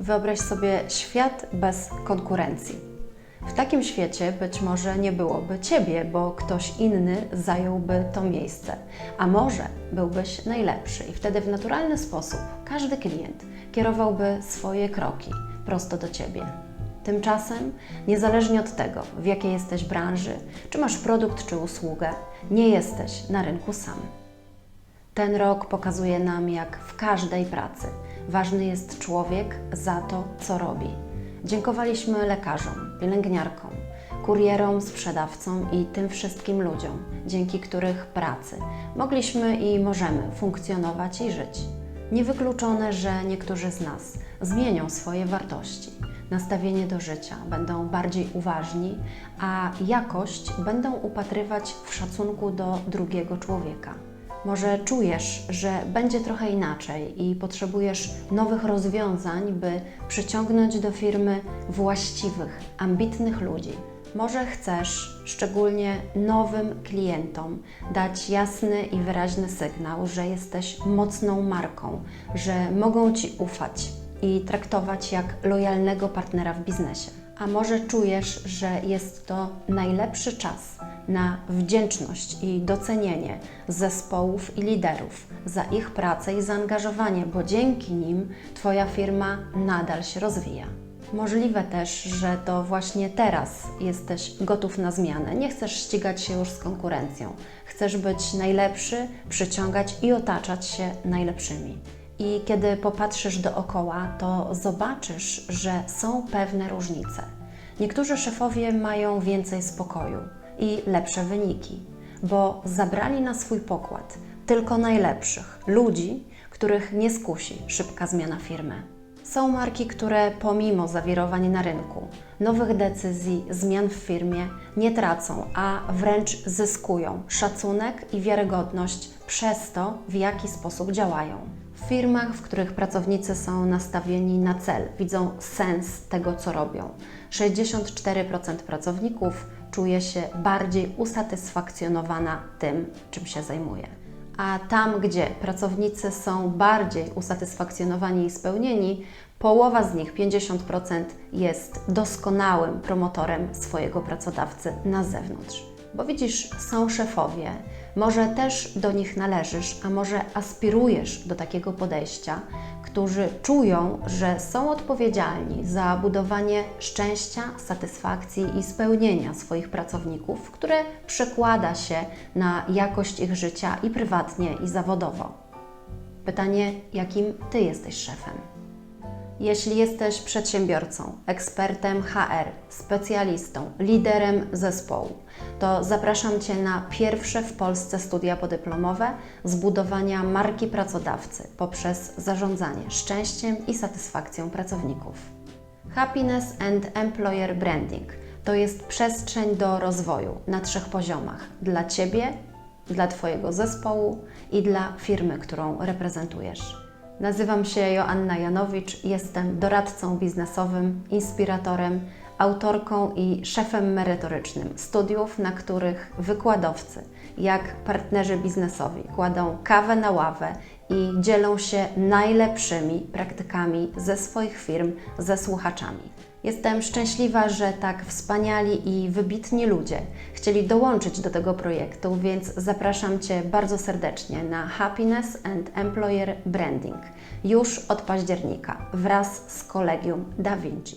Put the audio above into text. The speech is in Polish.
Wyobraź sobie świat bez konkurencji. W takim świecie być może nie byłoby ciebie, bo ktoś inny zająłby to miejsce, a może byłbyś najlepszy i wtedy w naturalny sposób każdy klient kierowałby swoje kroki prosto do ciebie. Tymczasem, niezależnie od tego, w jakiej jesteś branży, czy masz produkt czy usługę, nie jesteś na rynku sam. Ten rok pokazuje nam, jak w każdej pracy ważny jest człowiek za to, co robi. Dziękowaliśmy lekarzom, pielęgniarkom, kurierom, sprzedawcom i tym wszystkim ludziom, dzięki których pracy mogliśmy i możemy funkcjonować i żyć. Niewykluczone, że niektórzy z nas zmienią swoje wartości, nastawienie do życia, będą bardziej uważni, a jakość będą upatrywać w szacunku do drugiego człowieka. Może czujesz, że będzie trochę inaczej i potrzebujesz nowych rozwiązań, by przyciągnąć do firmy właściwych, ambitnych ludzi. Może chcesz szczególnie nowym klientom dać jasny i wyraźny sygnał, że jesteś mocną marką, że mogą Ci ufać i traktować jak lojalnego partnera w biznesie. A może czujesz, że jest to najlepszy czas na wdzięczność i docenienie zespołów i liderów za ich pracę i zaangażowanie, bo dzięki nim Twoja firma nadal się rozwija. Możliwe też, że to właśnie teraz jesteś gotów na zmianę. Nie chcesz ścigać się już z konkurencją. Chcesz być najlepszy, przyciągać i otaczać się najlepszymi. I kiedy popatrzysz dookoła, to zobaczysz, że są pewne różnice. Niektórzy szefowie mają więcej spokoju i lepsze wyniki, bo zabrali na swój pokład tylko najlepszych ludzi, których nie skusi szybka zmiana firmy. Są marki, które pomimo zawirowań na rynku, nowych decyzji, zmian w firmie nie tracą, a wręcz zyskują szacunek i wiarygodność przez to, w jaki sposób działają. W firmach, w których pracownicy są nastawieni na cel, widzą sens tego, co robią, 64% pracowników czuje się bardziej usatysfakcjonowana tym, czym się zajmuje. A tam, gdzie pracownicy są bardziej usatysfakcjonowani i spełnieni, połowa z nich, 50%, jest doskonałym promotorem swojego pracodawcy na zewnątrz. Bo widzisz, są szefowie, może też do nich należysz, a może aspirujesz do takiego podejścia, którzy czują, że są odpowiedzialni za budowanie szczęścia, satysfakcji i spełnienia swoich pracowników, które przekłada się na jakość ich życia i prywatnie, i zawodowo. Pytanie, jakim Ty jesteś szefem? Jeśli jesteś przedsiębiorcą, ekspertem HR, specjalistą, liderem zespołu, to zapraszam Cię na pierwsze w Polsce studia podyplomowe zbudowania marki pracodawcy poprzez zarządzanie szczęściem i satysfakcją pracowników. Happiness and Employer Branding to jest przestrzeń do rozwoju na trzech poziomach dla Ciebie, dla Twojego zespołu i dla firmy, którą reprezentujesz. Nazywam się Joanna Janowicz, jestem doradcą biznesowym, inspiratorem, autorką i szefem merytorycznym studiów, na których wykładowcy, jak partnerzy biznesowi, kładą kawę na ławę i dzielą się najlepszymi praktykami ze swoich firm ze słuchaczami. Jestem szczęśliwa, że tak wspaniali i wybitni ludzie chcieli dołączyć do tego projektu, więc zapraszam Cię bardzo serdecznie na Happiness and Employer Branding już od października wraz z kolegium Da Vinci.